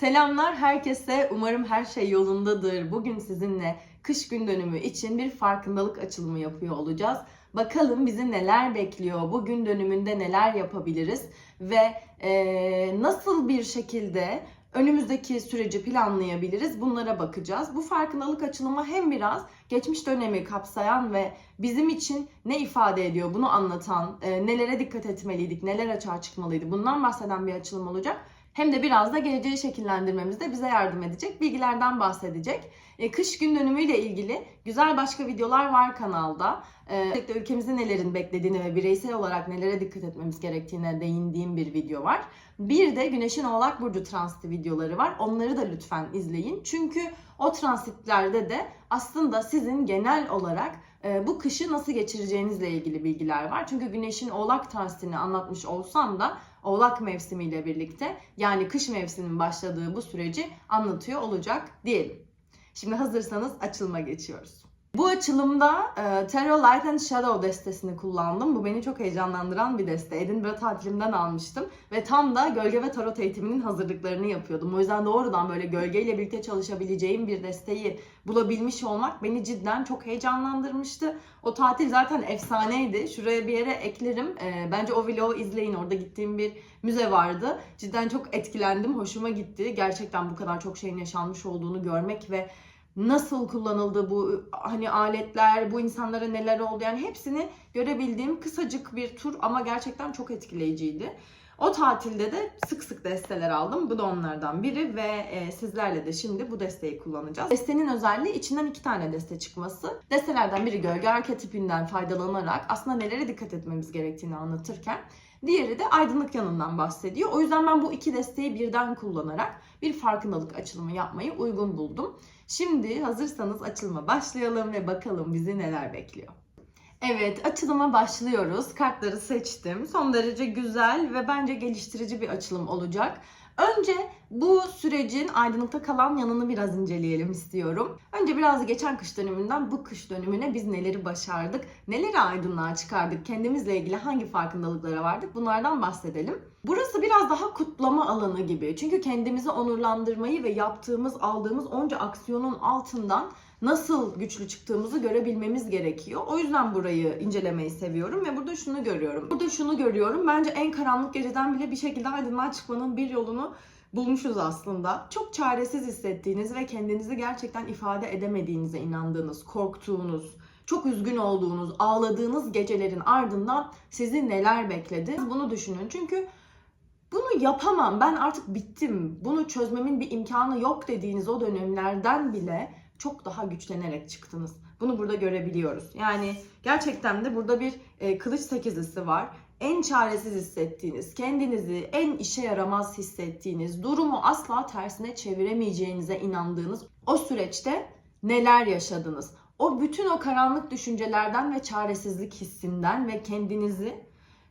Selamlar herkese. Umarım her şey yolundadır. Bugün sizinle kış gün dönümü için bir farkındalık açılımı yapıyor olacağız. Bakalım bizi neler bekliyor, bu gün dönümünde neler yapabiliriz ve eee, nasıl bir şekilde önümüzdeki süreci planlayabiliriz bunlara bakacağız. Bu farkındalık açılımı hem biraz geçmiş dönemi kapsayan ve bizim için ne ifade ediyor bunu anlatan, eee, nelere dikkat etmeliydik, neler açığa çıkmalıydı bundan bahseden bir açılım olacak hem de biraz da geleceği şekillendirmemizde bize yardım edecek bilgilerden bahsedecek. E, kış gün dönümüyle ilgili güzel başka videolar var kanalda. E, ülkemizin nelerin beklediğini ve bireysel olarak nelere dikkat etmemiz gerektiğine değindiğim bir video var. Bir de Güneşin Oğlak Burcu transiti videoları var. Onları da lütfen izleyin. Çünkü o transitlerde de aslında sizin genel olarak e, bu kışı nasıl geçireceğinizle ilgili bilgiler var. Çünkü Güneşin Oğlak transitini anlatmış olsam da Oğlak mevsimiyle birlikte yani kış mevsiminin başladığı bu süreci anlatıyor olacak diyelim. Şimdi hazırsanız açılıma geçiyoruz. Bu açılımda e, Tarot Light and Shadow destesini kullandım. Bu beni çok heyecanlandıran bir deste. Edinburgh tatilimden almıştım. Ve tam da gölge ve tarot eğitiminin hazırlıklarını yapıyordum. O yüzden doğrudan böyle gölgeyle birlikte çalışabileceğim bir desteği bulabilmiş olmak beni cidden çok heyecanlandırmıştı. O tatil zaten efsaneydi. Şuraya bir yere eklerim. E, bence o vlogu izleyin. Orada gittiğim bir müze vardı. Cidden çok etkilendim. Hoşuma gitti. Gerçekten bu kadar çok şeyin yaşanmış olduğunu görmek ve nasıl kullanıldı bu hani aletler, bu insanlara neler oldu yani hepsini görebildiğim kısacık bir tur ama gerçekten çok etkileyiciydi. O tatilde de sık sık desteler aldım. Bu da onlardan biri ve e, sizlerle de şimdi bu desteği kullanacağız. Destenin özelliği içinden iki tane deste çıkması. Destelerden biri gölge arketipinden faydalanarak aslında nelere dikkat etmemiz gerektiğini anlatırken Diğeri de aydınlık yanından bahsediyor. O yüzden ben bu iki desteği birden kullanarak bir farkındalık açılımı yapmayı uygun buldum. Şimdi hazırsanız açılıma başlayalım ve bakalım bizi neler bekliyor. Evet, açılıma başlıyoruz. Kartları seçtim. Son derece güzel ve bence geliştirici bir açılım olacak. Önce bu sürecin aydınlıkta kalan yanını biraz inceleyelim istiyorum. Önce biraz geçen kış dönümünden bu kış dönümüne biz neleri başardık, neleri aydınlığa çıkardık, kendimizle ilgili hangi farkındalıklara vardık bunlardan bahsedelim. Burası biraz daha kutlama alanı gibi. Çünkü kendimizi onurlandırmayı ve yaptığımız, aldığımız onca aksiyonun altından nasıl güçlü çıktığımızı görebilmemiz gerekiyor. O yüzden burayı incelemeyi seviyorum ve burada şunu görüyorum. Burada şunu görüyorum. Bence en karanlık geceden bile bir şekilde aydınlığa çıkmanın bir yolunu bulmuşuz aslında. Çok çaresiz hissettiğiniz ve kendinizi gerçekten ifade edemediğinize inandığınız, korktuğunuz, çok üzgün olduğunuz, ağladığınız gecelerin ardından sizi neler bekledi? Bunu düşünün. Çünkü bunu yapamam, ben artık bittim, bunu çözmemin bir imkanı yok dediğiniz o dönemlerden bile çok daha güçlenerek çıktınız. Bunu burada görebiliyoruz. Yani gerçekten de burada bir e, kılıç sekizlisi var. En çaresiz hissettiğiniz, kendinizi en işe yaramaz hissettiğiniz, durumu asla tersine çeviremeyeceğinize inandığınız o süreçte neler yaşadınız? O bütün o karanlık düşüncelerden ve çaresizlik hissinden ve kendinizi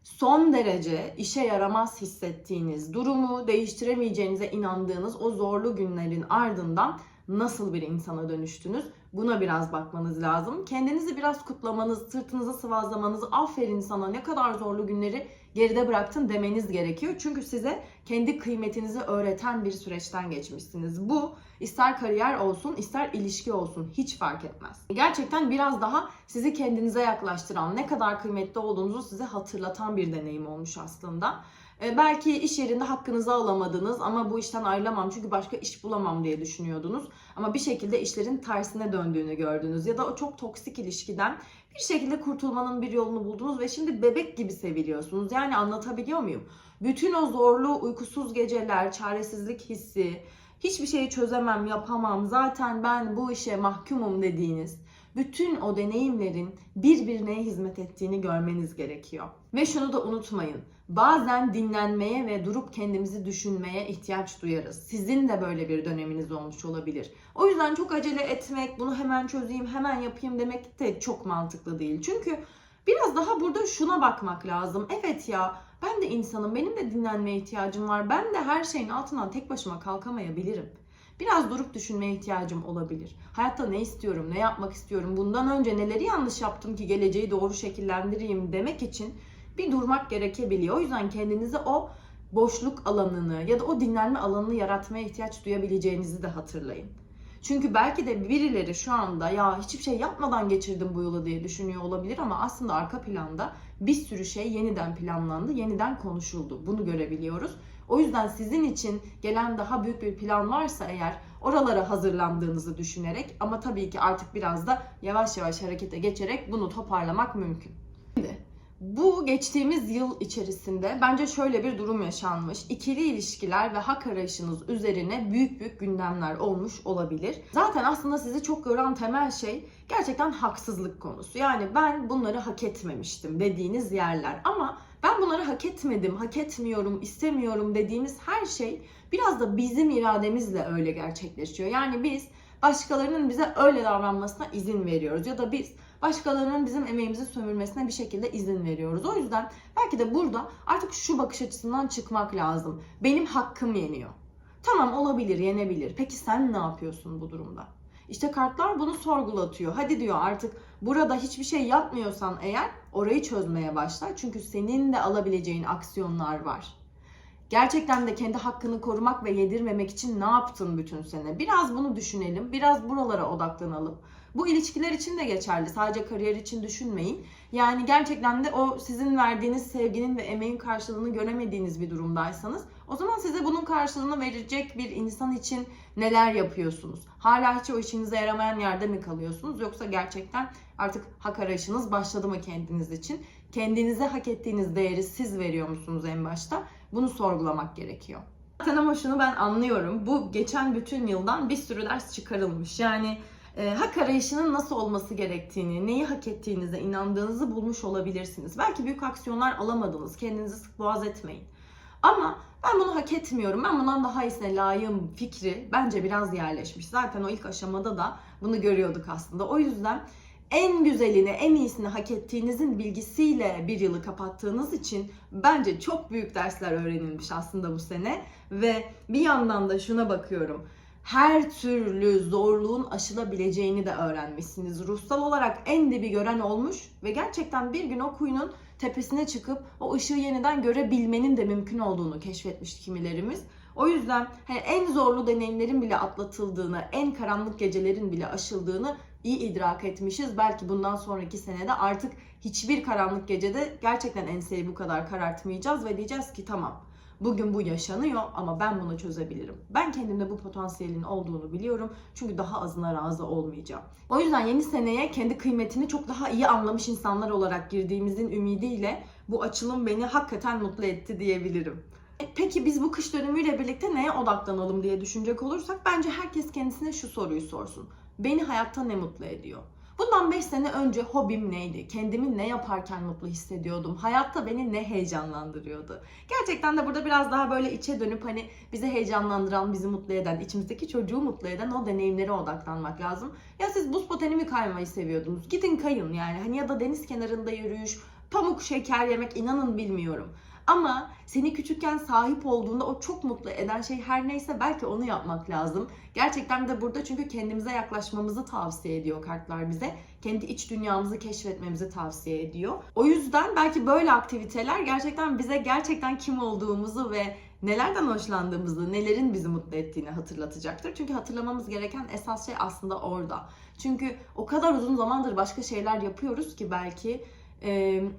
son derece işe yaramaz hissettiğiniz, durumu değiştiremeyeceğinize inandığınız o zorlu günlerin ardından nasıl bir insana dönüştünüz? Buna biraz bakmanız lazım. Kendinizi biraz kutlamanız, sırtınızı sıvazlamanız, aferin sana ne kadar zorlu günleri geride bıraktın demeniz gerekiyor. Çünkü size kendi kıymetinizi öğreten bir süreçten geçmişsiniz. Bu ister kariyer olsun, ister ilişki olsun hiç fark etmez. Gerçekten biraz daha sizi kendinize yaklaştıran, ne kadar kıymetli olduğunuzu size hatırlatan bir deneyim olmuş aslında. E, belki iş yerinde hakkınızı alamadınız ama bu işten ayrılamam çünkü başka iş bulamam diye düşünüyordunuz. Ama bir şekilde işlerin tersine döndüğünü gördünüz ya da o çok toksik ilişkiden bir şekilde kurtulmanın bir yolunu buldunuz ve şimdi bebek gibi seviliyorsunuz. Yani anlatabiliyor muyum? Bütün o zorlu, uykusuz geceler, çaresizlik hissi, hiçbir şeyi çözemem, yapamam, zaten ben bu işe mahkumum dediğiniz bütün o deneyimlerin birbirine hizmet ettiğini görmeniz gerekiyor. Ve şunu da unutmayın. Bazen dinlenmeye ve durup kendimizi düşünmeye ihtiyaç duyarız. Sizin de böyle bir döneminiz olmuş olabilir. O yüzden çok acele etmek, bunu hemen çözeyim, hemen yapayım demek de çok mantıklı değil. Çünkü biraz daha burada şuna bakmak lazım. Evet ya ben de insanım, benim de dinlenmeye ihtiyacım var. Ben de her şeyin altından tek başıma kalkamayabilirim. Biraz durup düşünmeye ihtiyacım olabilir. Hayatta ne istiyorum, ne yapmak istiyorum, bundan önce neleri yanlış yaptım ki geleceği doğru şekillendireyim demek için bir durmak gerekebiliyor. O yüzden kendinizi o boşluk alanını ya da o dinlenme alanını yaratmaya ihtiyaç duyabileceğinizi de hatırlayın. Çünkü belki de birileri şu anda ya hiçbir şey yapmadan geçirdim bu yılı diye düşünüyor olabilir ama aslında arka planda bir sürü şey yeniden planlandı, yeniden konuşuldu. Bunu görebiliyoruz. O yüzden sizin için gelen daha büyük bir plan varsa eğer oralara hazırlandığınızı düşünerek ama tabii ki artık biraz da yavaş yavaş harekete geçerek bunu toparlamak mümkün. Şimdi bu geçtiğimiz yıl içerisinde bence şöyle bir durum yaşanmış. İkili ilişkiler ve hak arayışınız üzerine büyük büyük gündemler olmuş olabilir. Zaten aslında sizi çok yoran temel şey gerçekten haksızlık konusu. Yani ben bunları hak etmemiştim dediğiniz yerler. Ama ben bunları hak etmedim, hak etmiyorum, istemiyorum dediğimiz her şey biraz da bizim irademizle öyle gerçekleşiyor. Yani biz başkalarının bize öyle davranmasına izin veriyoruz ya da biz başkalarının bizim emeğimizi sömürmesine bir şekilde izin veriyoruz. O yüzden belki de burada artık şu bakış açısından çıkmak lazım. Benim hakkım yeniyor. Tamam olabilir, yenebilir. Peki sen ne yapıyorsun bu durumda? İşte kartlar bunu sorgulatıyor. Hadi diyor artık burada hiçbir şey yapmıyorsan eğer orayı çözmeye başla. Çünkü senin de alabileceğin aksiyonlar var. Gerçekten de kendi hakkını korumak ve yedirmemek için ne yaptın bütün sene? Biraz bunu düşünelim. Biraz buralara odaklanalım. Bu ilişkiler için de geçerli. Sadece kariyer için düşünmeyin. Yani gerçekten de o sizin verdiğiniz sevginin ve emeğin karşılığını göremediğiniz bir durumdaysanız o zaman size bunun karşılığını verecek bir insan için neler yapıyorsunuz? Hala hiç o işinize yaramayan yerde mi kalıyorsunuz? Yoksa gerçekten artık hak arayışınız başladı mı kendiniz için? Kendinize hak ettiğiniz değeri siz veriyor musunuz en başta? Bunu sorgulamak gerekiyor. Zaten ama şunu ben anlıyorum. Bu geçen bütün yıldan bir sürü ders çıkarılmış. Yani e, hak arayışının nasıl olması gerektiğini, neyi hak ettiğinize inandığınızı bulmuş olabilirsiniz. Belki büyük aksiyonlar alamadınız. Kendinizi sık boğaz etmeyin. Ama ben bunu hak etmiyorum, ben bundan daha iyisine layığım fikri bence biraz yerleşmiş. Zaten o ilk aşamada da bunu görüyorduk aslında. O yüzden en güzelini, en iyisini hak ettiğinizin bilgisiyle bir yılı kapattığınız için bence çok büyük dersler öğrenilmiş aslında bu sene. Ve bir yandan da şuna bakıyorum. Her türlü zorluğun aşılabileceğini de öğrenmişsiniz. Ruhsal olarak en dibi gören olmuş ve gerçekten bir gün o kuyunun tepesine çıkıp o ışığı yeniden görebilmenin de mümkün olduğunu keşfetmiş kimilerimiz. O yüzden hani en zorlu deneyimlerin bile atlatıldığını, en karanlık gecelerin bile aşıldığını iyi idrak etmişiz. Belki bundan sonraki senede artık hiçbir karanlık gecede gerçekten enseyi bu kadar karartmayacağız ve diyeceğiz ki tamam bugün bu yaşanıyor ama ben bunu çözebilirim. Ben kendimde bu potansiyelin olduğunu biliyorum çünkü daha azına razı olmayacağım. O yüzden yeni seneye kendi kıymetini çok daha iyi anlamış insanlar olarak girdiğimizin ümidiyle bu açılım beni hakikaten mutlu etti diyebilirim. E, Peki biz bu kış dönümüyle birlikte neye odaklanalım diye düşünecek olursak bence herkes kendisine şu soruyu sorsun. Beni hayatta ne mutlu ediyor? Bundan 5 sene önce hobim neydi? Kendimi ne yaparken mutlu hissediyordum? Hayatta beni ne heyecanlandırıyordu? Gerçekten de burada biraz daha böyle içe dönüp hani bizi heyecanlandıran, bizi mutlu eden, içimizdeki çocuğu mutlu eden o deneyimlere odaklanmak lazım. Ya siz buz pateni mi kaymayı seviyordunuz? Gidin kayın yani. Hani ya da deniz kenarında yürüyüş, pamuk şeker yemek inanın bilmiyorum. Ama seni küçükken sahip olduğunda o çok mutlu eden şey her neyse belki onu yapmak lazım. Gerçekten de burada çünkü kendimize yaklaşmamızı tavsiye ediyor kartlar bize. Kendi iç dünyamızı keşfetmemizi tavsiye ediyor. O yüzden belki böyle aktiviteler gerçekten bize gerçekten kim olduğumuzu ve nelerden hoşlandığımızı, nelerin bizi mutlu ettiğini hatırlatacaktır. Çünkü hatırlamamız gereken esas şey aslında orada. Çünkü o kadar uzun zamandır başka şeyler yapıyoruz ki belki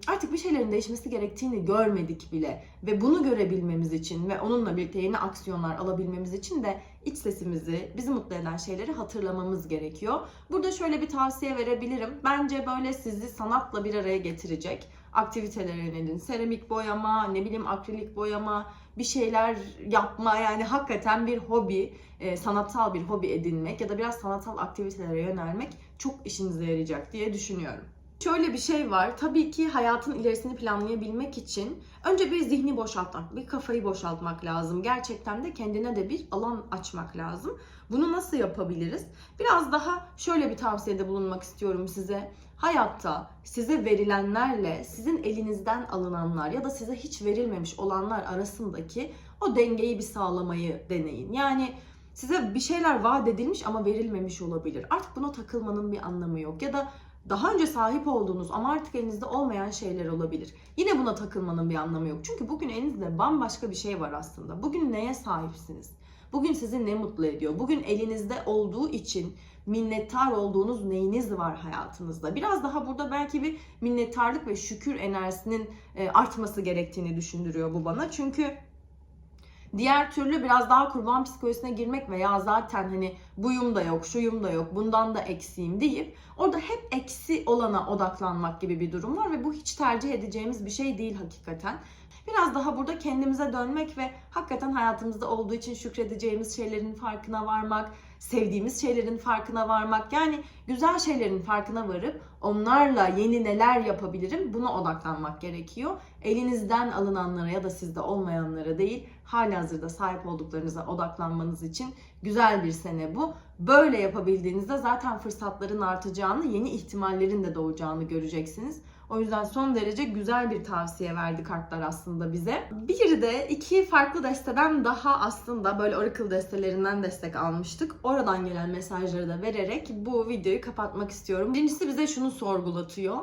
artık bir şeylerin değişmesi gerektiğini görmedik bile ve bunu görebilmemiz için ve onunla birlikte yeni aksiyonlar alabilmemiz için de iç sesimizi, bizi mutlu eden şeyleri hatırlamamız gerekiyor. Burada şöyle bir tavsiye verebilirim. Bence böyle sizi sanatla bir araya getirecek aktivitelere yönelin. Seramik boyama, ne bileyim akrilik boyama, bir şeyler yapma yani hakikaten bir hobi, sanatsal bir hobi edinmek ya da biraz sanatsal aktivitelere yönelmek çok işinize yarayacak diye düşünüyorum. Şöyle bir şey var. Tabii ki hayatın ilerisini planlayabilmek için önce bir zihni boşaltmak, bir kafayı boşaltmak lazım. Gerçekten de kendine de bir alan açmak lazım. Bunu nasıl yapabiliriz? Biraz daha şöyle bir tavsiyede bulunmak istiyorum size. Hayatta size verilenlerle sizin elinizden alınanlar ya da size hiç verilmemiş olanlar arasındaki o dengeyi bir sağlamayı deneyin. Yani size bir şeyler vaat edilmiş ama verilmemiş olabilir. Artık buna takılmanın bir anlamı yok. Ya da daha önce sahip olduğunuz ama artık elinizde olmayan şeyler olabilir. Yine buna takılmanın bir anlamı yok. Çünkü bugün elinizde bambaşka bir şey var aslında. Bugün neye sahipsiniz? Bugün sizi ne mutlu ediyor? Bugün elinizde olduğu için minnettar olduğunuz neyiniz var hayatınızda? Biraz daha burada belki bir minnettarlık ve şükür enerjisinin e, artması gerektiğini düşündürüyor bu bana. Çünkü Diğer türlü biraz daha kurban psikolojisine girmek veya zaten hani buyum da yok, şuyum da yok, bundan da eksiğim deyip orada hep eksi olana odaklanmak gibi bir durum var ve bu hiç tercih edeceğimiz bir şey değil hakikaten. Biraz daha burada kendimize dönmek ve hakikaten hayatımızda olduğu için şükredeceğimiz şeylerin farkına varmak, sevdiğimiz şeylerin farkına varmak, yani güzel şeylerin farkına varıp onlarla yeni neler yapabilirim buna odaklanmak gerekiyor. Elinizden alınanlara ya da sizde olmayanlara değil, halihazırda sahip olduklarınıza odaklanmanız için güzel bir sene bu. Böyle yapabildiğinizde zaten fırsatların artacağını, yeni ihtimallerin de doğacağını göreceksiniz. O yüzden son derece güzel bir tavsiye verdi kartlar aslında bize. Bir de iki farklı desteden daha aslında böyle Oracle destelerinden destek almıştık. Oradan gelen mesajları da vererek bu videoyu kapatmak istiyorum. Birincisi bize şunu sorgulatıyor.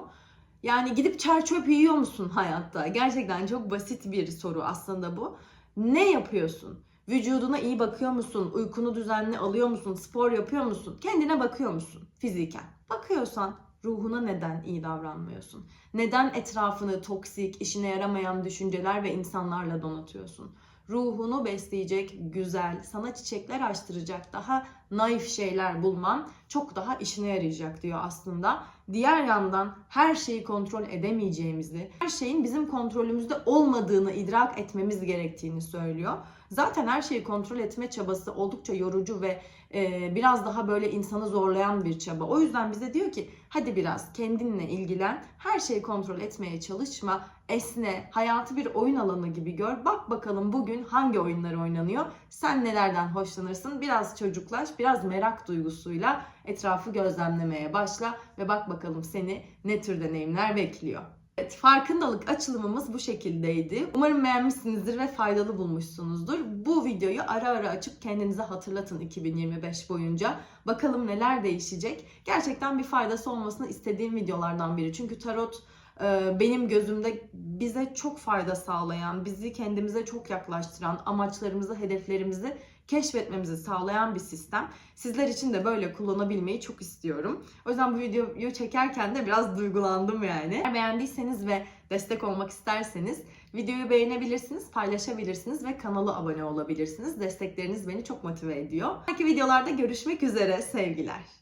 Yani gidip çer çöp yiyor musun hayatta? Gerçekten çok basit bir soru aslında bu. Ne yapıyorsun? Vücuduna iyi bakıyor musun? Uykunu düzenli alıyor musun? Spor yapıyor musun? Kendine bakıyor musun fiziken? Bakıyorsan ruhuna neden iyi davranmıyorsun? Neden etrafını toksik, işine yaramayan düşünceler ve insanlarla donatıyorsun? Ruhunu besleyecek, güzel, sana çiçekler açtıracak daha naif şeyler bulman çok daha işine yarayacak diyor aslında. Diğer yandan her şeyi kontrol edemeyeceğimizi, her şeyin bizim kontrolümüzde olmadığını idrak etmemiz gerektiğini söylüyor. Zaten her şeyi kontrol etme çabası oldukça yorucu ve e, biraz daha böyle insanı zorlayan bir çaba. O yüzden bize diyor ki hadi biraz kendinle ilgilen, her şeyi kontrol etmeye çalışma, esne, hayatı bir oyun alanı gibi gör. Bak bakalım bugün hangi oyunlar oynanıyor, sen nelerden hoşlanırsın, biraz çocuklaş, biraz merak duygusuyla etrafı gözlemlemeye başla ve bak bakalım seni ne tür deneyimler bekliyor. Evet, farkındalık açılımımız bu şekildeydi. Umarım beğenmişsinizdir ve faydalı bulmuşsunuzdur. Bu videoyu ara ara açıp kendinize hatırlatın 2025 boyunca. Bakalım neler değişecek. Gerçekten bir faydası olmasını istediğim videolardan biri. Çünkü tarot benim gözümde bize çok fayda sağlayan, bizi kendimize çok yaklaştıran, amaçlarımızı, hedeflerimizi keşfetmemizi sağlayan bir sistem. Sizler için de böyle kullanabilmeyi çok istiyorum. O yüzden bu videoyu çekerken de biraz duygulandım yani. Eğer beğendiyseniz ve destek olmak isterseniz videoyu beğenebilirsiniz, paylaşabilirsiniz ve kanala abone olabilirsiniz. Destekleriniz beni çok motive ediyor. Belki videolarda görüşmek üzere sevgiler.